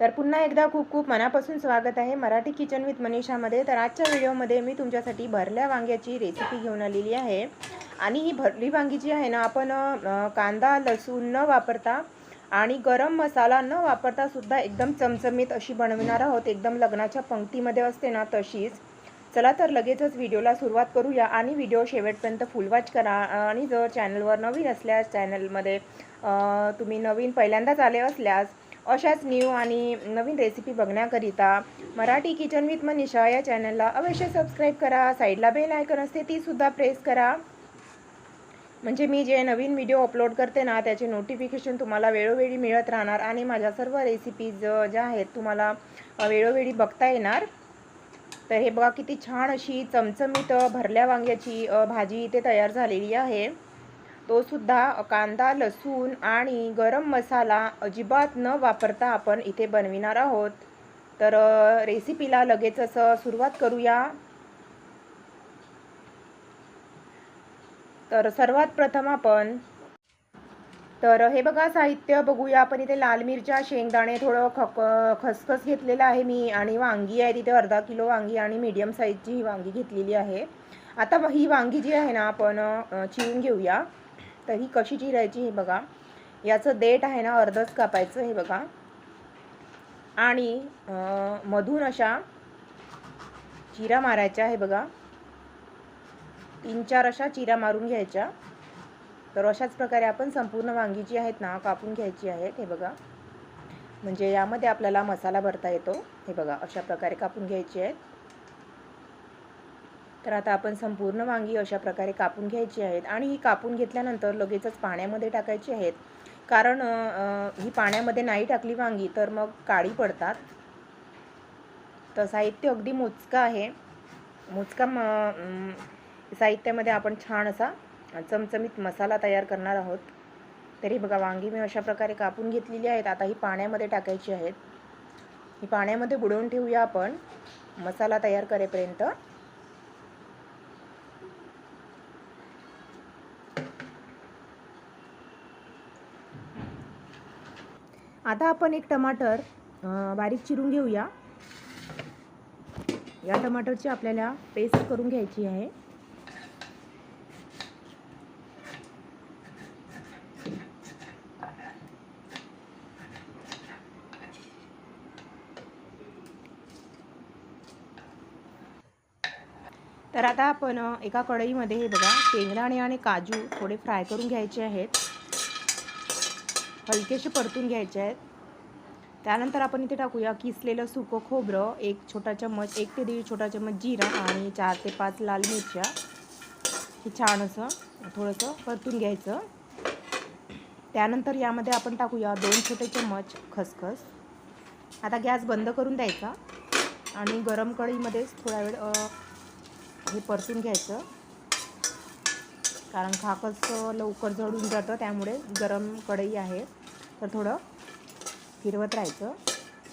तर पुन्हा एकदा खूप खूप मनापासून स्वागत आहे मराठी किचन विथ मनीषामध्ये. तर आजच्या व्हिडिओमध्ये मी तुमच्यासाठी भरल्या वांग्याची रेसिपी घेऊन आलेली आहे. आणि ही भरली वांगी जी आहे ना आपण कांदा लसूण न वापरता आणि गरम मसाला न वापरता सुद्धा एकदम चमचमीत अशी बनविणार आहोत. एकदम लग्नाच्या पंक्तीमध्ये असते ना तशीच. चला तर लगेचच व्हिडिओला सुरुवात करूया आणि व्हिडिओ शेवटपर्यंत फुल वॉच करा. आणि जर चॅनलवर नवीन असल्यास चॅनलमध्ये तुम्ही नवीन पहिल्यांदाच आले असल्यास अशाच न्यू आणि नवीन रेसिपी बघण्याकरिता मराठी किचन विथ मनीषा या चॅनलला अवश्य सबस्क्राईब करा. साईडला बेल आयकन असते तीसुद्धा प्रेस करा. म्हणजे मी जे नवीन व्हिडिओ अपलोड करते ना त्याचे नोटिफिकेशन तुम्हाला वेळोवेळी मिळत राहणार आणि माझ्या सर्व रेसिपीज ज्या आहेत तुम्हाला वेळोवेळी बघता येणार. तर हे बघा किती छान अशी चमचमीत भरल्या वांग्याची भाजी इथे तयार झालेली आहे. तो सुद्धा कांदा लसूण आणि गरम मसाला अजिबात न वापरता आपण इथे बनविणार आहोत. तर रेसिपीला लगेच असं सुरुवात करूया. तर सर्वात प्रथम आपण तर हे बघा साहित्य बघूया. आपण इथे लाल मिरच्या शेंगदाणे थोडं खक खसखस घेतलेलं आहे मी. आणि वांगी आहे तिथे अर्धा किलो वांगी आणि मीडियम साईजची ही वांगी घेतलेली आहे. आता ही वांगी जी आहे ना आपण अ, चिरून घेऊया. तर ही कशी चिरायची हे बघा. याचं देठ आहे ना अर्धच कापायचं हे बघा. आणि मधून अशा चिरा मारायच्या हे बघा. तीन चार अशा चिरा मारून घ्यायच्या. तर अशाच प्रकारे आपण संपूर्ण वांगी जी आहेत ना कापून घ्यायची आहेत हे बघा. म्हणजे यामध्ये आपल्याला मसाला भरता येतो. हे बघा अशा प्रकारे कापून घ्यायची आहेत. तर आता आपण संपूर्ण वांगी अशा प्रकारे कापून घ्यायची आहेत आणि ही कापून घेतल्यानंतर लगेचच पाण्यामध्ये टाकायची आहेत. कारण ही पाण्यामध्ये नाही टाकली वांगी तर मग काळी पडतात. तर साहित्य अगदी मोजकं आहे. मोजका म साहित्यामध्ये आपण छान असा चमचमीत मसाला तयार करणार आहोत. तरी बघा वांगी मी अशा प्रकारे कापून घेतलेली आहेत. आता ही पाण्यामध्ये टाकायची आहेत. ही पाण्यामध्ये बुडवून ठेवूया आपण. मसाला तयार करेपर्यंत आता आपण एक टमाटर बारीक चिरून घेऊया. या टमाटरची आपल्याला पेस्ट करून घ्यायची आहे. तर आता आपण एका कढईमध्ये हे बघा शेंगदाणे आणि काजू थोडे फ्राय करून घ्यायचे आहेत. हलकेसे परतून घ्यायचे आहेत. त्यानंतर आपण इथे टाकूया किसलेलं सुकं खोबरं एक छोटा चम्मच एक ते दीड छोटा चम्मच जिरा आणि चार ते पाच लाल मिरच्या. हे छान असं थोडंसं परतून घ्यायचं. त्यानंतर यामध्ये आपण टाकूया दोन छोटे चम्मच खसखस. आता गॅस बंद करून द्यायचा आणि गरम कढईमध्येच थोडा वेळ हे परतून घ्यायचं. कारण खाकच लवकर जळून जातं त्यामुळे गरम कढई आहे. तर थोडं फिरवत राहायचं.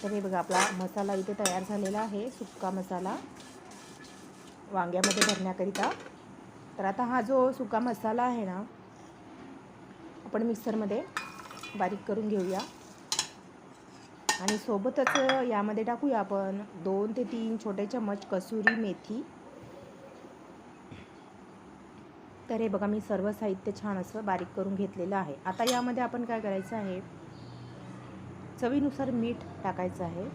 तर हे बघा आपला मसाला इथे तयार झालेला आहे सुक्का मसाला. वांग्यामध्ये भरण्याकरिता. तर आता हा जो सुका मसाला आहे ना आपण मिक्सरमध्ये बारीक करून घेऊया. आणि सोबतच यामध्ये टाकूया आपण दोन ते तीन छोटे चम्मच कसुरी मेथी. तर हे बघा मी सर्व साहित्य छान असं बारीक करून घेतलेलं आहे. आता यामध्ये आपण काय करायचं आहे? चवीनुसार मीठ टाकायचं आहे.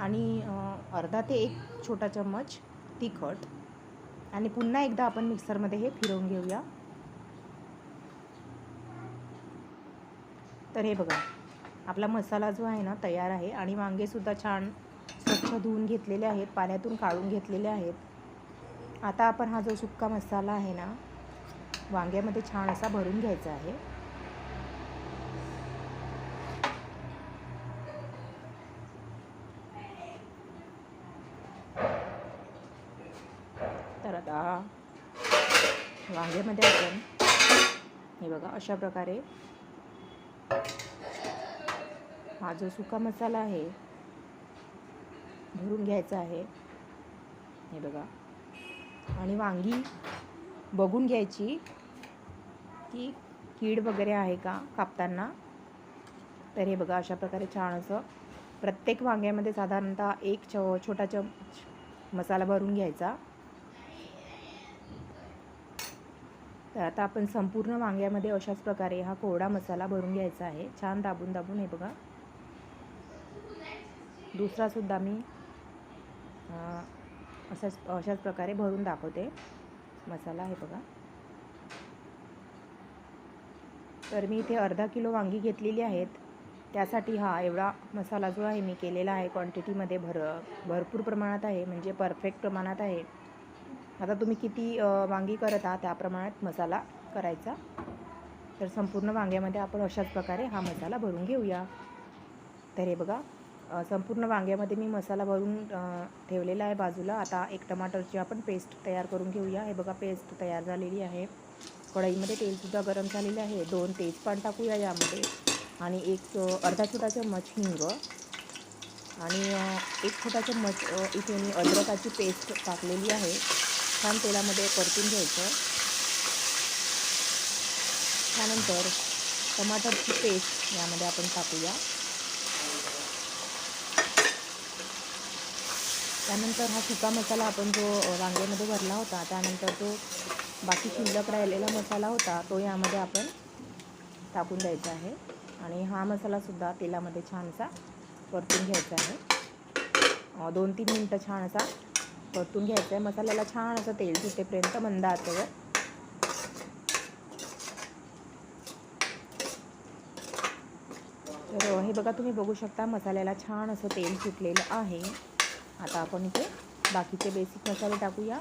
आणि अर्धा ते एक छोटा चम्मच तिखट. आणि पुन्हा एकदा आपण मिक्सरमध्ये हे फिरवून घेऊया. तर हे बघा आपला मसाला जो आहे ना तयार आहे. आणि वांगेसुद्धा छान स्वच्छ धुवून घेतलेले आहेत. पाण्यातून काढून घेतलेले आहेत. आता आपण हा जो सुक्का मसाला आहे ना वांग्यामध्ये छान असा भरून घ्यायचा आहे. तर आता वांग्यामध्ये आपण हे बघा अशा प्रकारे हा जो सुका मसाला आहे भरून घ्यायचा आहे. हे बघा. आणि वांगी बघून घ्यायची. की कीड वगैरे आहे का कापताना? तर हे बघा अशा प्रकारे छान असं प्रत्येक वांग्यामध्ये साधारणतः एक च छोटा चमच मसाला भरून घ्यायचा. तर आता आपण संपूर्ण वांग्यामध्ये अशाच प्रकारे हा कोरडा मसाला भरून घ्यायचा आहे. छान दाबून दाबून हे बघा. दुसरासुद्धा मी अशाच अशाच प्रकारे भरून दाखवते. मसाला हे बघा. तर मी इथे अर्धा किलो वांगी घेतलेली आहेत. त्यासाठी हा एवढा मसाला जो आहे मी केलेला आहे क्वांटिटीमध्ये भर भरपूर प्रमाणात आहे म्हणजे परफेक्ट प्रमाणात आहे. आता तुम्ही किती वांगी करत आहात त्या प्रमाणात मसाला करायचा. तर संपूर्ण वांग्यामध्ये आपण अशाच प्रकारे हा मसाला भरून घेऊया. तर हे बघा संपूर्ण वांग्यामध्ये मी मसाला भरून ठेवलेला आहे बाजूला. आता एक टमाटरची आपण पेस्ट तयार करून घेऊया. हे बघा पेस्ट तयार झालेली आहे. कढईमध्ये तेलसुद्धा गरम झालेले आहे. दोन तेजपान टाकूया यामध्ये. आणि एक अर्धा छोटा चम्मच हिंग आणि एक छोटा चम्मच इथे मी अद्रकाची पेस्ट टाकलेली आहे. छान तेलामध्ये परतून घ्यायचं. त्यानंतर टमाटरची पेस्ट यामध्ये आपण टाकूया. त्यानंतर हा सुका मसाला आपण जो रांगेमध्ये वांग्यामध्ये भरला होता त्यानंतर जो बाकी शिल्लक राहिलेला मसाला होता तो यामध्ये आपण टाकून द्यायचा आहे. आणि हा मसालासुद्धा तेलामध्ये छानसा परतून घ्यायचा आहे. दोन तीन मिनटं छान असा परतून घ्यायचा आहे मसाल्याला छान असं तेल सुटेपर्यंत मंद आचेवर तर हे बघा तुम्ही बघू शकता मसाल्याला छान असं तेल सुटलेलं आहे. आता आपण इथे बाकीचे बेसिक मसाले टाकूया.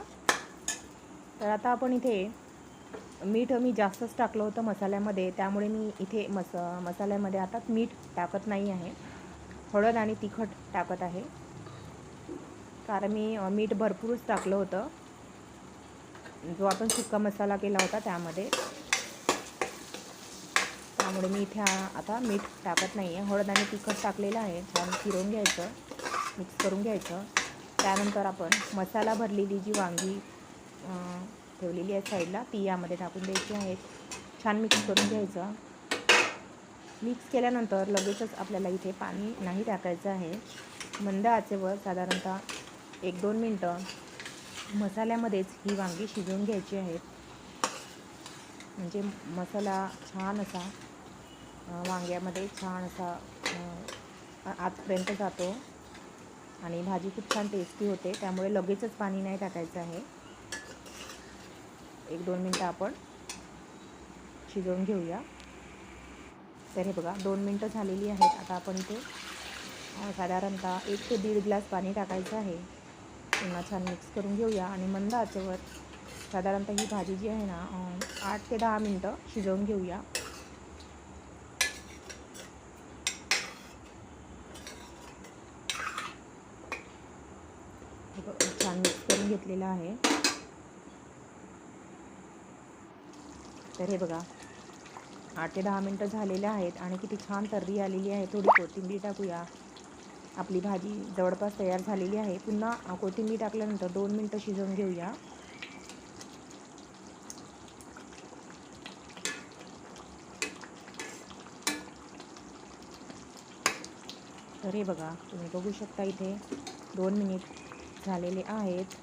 तर आता आपण इथे मीठ मी जास्तच टाकलं होतं मसाल्यामध्ये त्यामुळे मी इथे मस मसाल्यामध्ये आता मीठ टाकत नाही आहे. हळद आणि तिखट टाकत आहे. कारण मी मीठ भरपूरच टाकलं होतं. जो आपण सुका मसाला केला होता त्यामध्ये. त्यामुळे मी इथे आता मीठ टाकत नाही आहे हळद आणि तिखट टाकलेलं आहे. छान फिरवून घ्यायचं. मिक्स करून घ्यायचं. त्यानंतर आपण मसाला भरलेली जी वांगी ठेवलेली आहे साईडला ती यामध्ये टाकून द्यायची आहेत छान मिक्स करून घ्यायचं. मिक्स केल्यानंतर लगेचच आपल्याला इथे पाणी नाही टाकायचं आहे. मंद आचेवर साधारणतः एक दोन मिनटं मसाल्यामध्येच ही वांगी शिजवून घ्यायची आहेत म्हणजे मसाला छान असा वांग्यामध्ये छान असा आजपर्यंत जातो. आणि भाजी खूप छान टेस्टी होते. त्यामुळे लगेचच पाणी नाही टाकायचं आहे. एक दोन मिनटं आपण शिजवून घेऊया. तर हे बघा दोन मिनटं झालेली आहेत. आता आपण इथे साधारणतः एक ते दीड ग्लास पाणी टाकायचं आहे. पुन्हा छान मिक्स करून घेऊया. आणि मंद आचेवर साधारणतः ही भाजी जी आहे ना आठ ते दहा मिनटं शिजवून घेऊया हे बघा, छान मिक्स करून घेतलेलं आहे. तर हे बघा आठ ते दहा मिनटं झालेले आहेत आणि किती छान तर्री आलेली आहे. थोडी कोथिंबीर टाकूया. आपली भाजी जवळपास तयार झालेली आहे. पुन्हा कोथिंबीर टाकल्यानंतर दोन मिनटं शिजवून घेऊया. तर हे बघा तुम्ही बघू शकता इथे दोन मिनिट झालेले आहेत.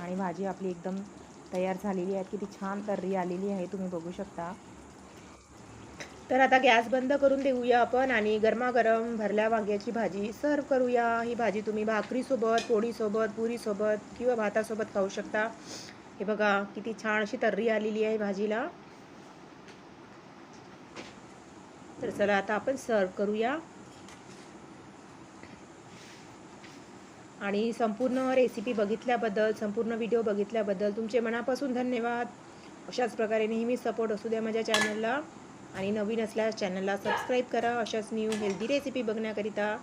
आणि भाजी आपली एकदम तयार झालेली आहे. किती छान तर्री आलेली आहे. तुम्ही बघू शकता. तर आता गॅस बंद करून देऊया आपण आणि गरमागरम भरल्या वांग्याची भाजी सर्व करूया. ही भाजी तुम्ही भाकरीसोबत पोळीसोबत पुरीसोबत किंवा भातासोबत खाऊ शकता. हे बघा किती छान अशी तर्री आलेली आहे भाजीला. तर चला आता आपण सर्व करूया. आणि संपूर्ण रेसिपी बघितल्याबद्दल संपूर्ण व्हिडिओ बघितल्याबद्दल तुमचे मनापासून धन्यवाद. अशाच प्रकारे नेहमी सपोर्ट असू द्या माझ्या चॅनलला आणि नवीन असल्यास चॅनलला सबस्क्राईब करा. अशाच न्यू हेल्दी रेसिपी बघण्याकरिता.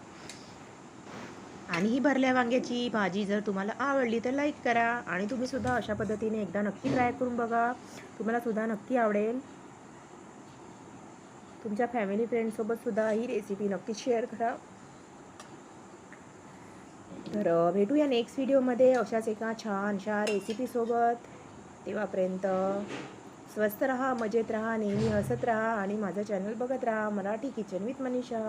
आणि ही भरल्या वांग्याची भाजी जर तुम्हाला आवडली तर लाईक करा. आणि तुम्ही सुद्धा अशा पद्धतीने एकदा नक्की ट्राय करून बघा. तुम्हाला सुद्धा नक्की आवडेल. तुमच्या फॅमिली फ्रेंडसोबतसुद्धा ही रेसिपी नक्की शेअर करा. तर भेटूया नेक्स्ट व्हिडिओमध्ये अशाच एका छानशा रेसिपीसोबत तेव्हापर्यंत स्वस्त राहा मजेत राहा नेहमी हसत राहा आणि माझं चॅनल बघत राहा मराठी किचन विथ मनीषा.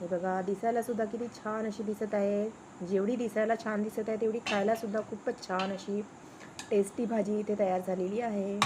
हे बघा दिसायला सुद्धा किती छान अशी दिसत आहे. जेवढी दिसायला छान दिसत आहे तेवढी खायला सुद्धा खूपच छान अशी टेस्टी भाजी इथे तयार झालेली आहे.